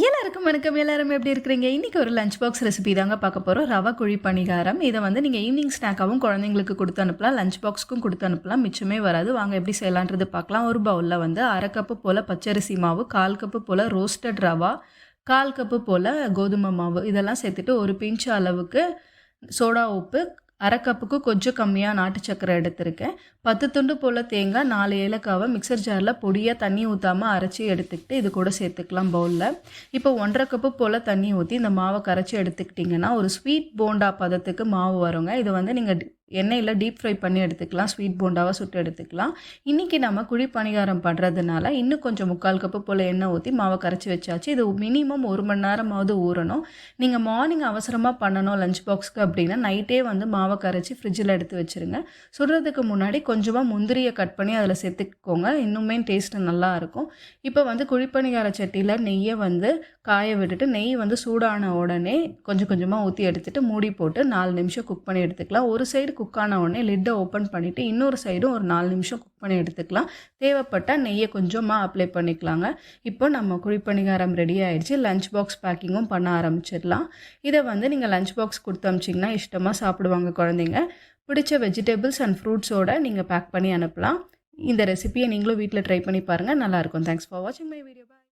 எல்லாருக்கும் வணக்கம். எல்லாரும் எப்படி இருக்கிறீங்க? இன்றைக்கி ஒரு லஞ்ச் பாக்ஸ் ரெசிபி தாங்க பார்க்க போகிறோம் ரவா குழி பணிகாரம். இதை வந்து நீங்கள் ஈவினிங் ஸ்நாக்காகவும் குழந்தைங்களுக்கு கொடுத்து அனுப்பலாம். லஞ்ச் பாக்ஸ்க்கும் கொடுத்து அனுப்பலாம். மிச்சமே வராது. வாங்க எப்படி செய்யலான்றது பார்க்கலாம். ஒரு பவுலில் வந்து அரை கப்பு போல் பச்சரிசி மாவு கால் கப்பு போல் ரோஸ்டட் ரவா கால் கப்பு போல் கோதுமை மாவு. இதெல்லாம் சேர்த்துட்டு ஒரு பிஞ்ச் அளவுக்கு சோடா உப்பு அரை கப்புக்கு கொஞ்சம் கம்மியாக நாட்டு சக்கரை எடுத்திருக்கேன். பத்து துண்டு போல் தேங்காய் நாலு ஏலக்காவை மிக்சர் ஜாரில் பொடியாக தண்ணி ஊற்றாமல் அரைச்சி எடுத்துக்கிட்டு இது கூட சேர்த்துக்கலாம் பவுலில் இப்போ ஒன்றரை கப்பு போல் தண்ணி ஊற்றி இந்த மாவை கரைச்சி எடுத்துக்கிட்டிங்கன்னா ஒரு ஸ்வீட் போண்டா பதத்துக்கு மாவு வருங்க. இது வந்து நீங்கள் எண்ணெயில் டீப் ஃப்ரை பண்ணி எடுத்துக்கலாம். ஸ்வீட் போண்டாவாக சுட்டு எடுத்துக்கலாம். இன்றைக்கி நம்ம குழி பணிகாரம் பண்ணுறதுனால இன்னும் கொஞ்சம் முக்கால் கப்பு போல் எண்ணெய் ஊற்றி மாவை கரைச்சி வச்சாச்சு. இது மினிமம் ஒரு மணி நேரமாவது ஊறணும். நீங்கள் மார்னிங் அவசரமாக பண்ணணும் லஞ்ச் பாக்ஸ்க்கு அப்படின்னா நைட்டே வந்து மாவை கரைச்சி ஃப்ரிட்ஜில் எடுத்து வச்சுருங்க. சுடுறதுக்கு முன்னாடி கொஞ்சமாக முந்திரியை கட் பண்ணி அதில் சேர்த்துக்கோங்க. இன்னுமே டேஸ்ட்டு நல்லாயிருக்கும் இப்போ வந்து குழிப்பணிகார சட்டியில் நெய்யை வந்து காய விட்டுட்டு நெய் வந்து சூடான உடனே கொஞ்சம் கொஞ்சமாக ஊற்றி எடுத்துகிட்டு மூடி போட்டு நாலு நிமிஷம் குக் பண்ணி எடுத்துக்கலாம். ஒரு சைடு குக் ஆன உடனே லிட்டை ஓப்பன் பண்ணிவிட்டு இன்னொரு சைடும் ஒரு நாலு நிமிஷம் குக் பண்ணி எடுத்துக்கலாம். தேவைப்பட்டால் நெய்யை கொஞ்சமாக அப்ளை பண்ணிக்கலாங்க. இப்போ நம்ம குழிப்பணிகாரம் ரெடி ஆகிடுச்சு லஞ்ச் பாக்ஸ் பேக்கிங்கும் பண்ண ஆரம்பிச்சிடலாம். இதை வந்து நீங்கள் லஞ்ச் பாக்ஸ் கொடுத்து அமிச்சிங்கன்னா இஷ்டமாக சாப்பிடுவாங்க குழந்தைங்க. பிடிச்ச வெஜிடபிள்ஸ் அண்ட் ஃப்ரூட்ஸோடு நீங்கள் பேக் பண்ணி அனுப்பலாம். இந்த ரெசிபியை நீங்களும் வீட்டில் ட்ரை பண்ணி பாருங்கள் நல்லாயிருக்கும் தேங்க்ஸ் ஃபார் வாட்சிங் மை வீடியோ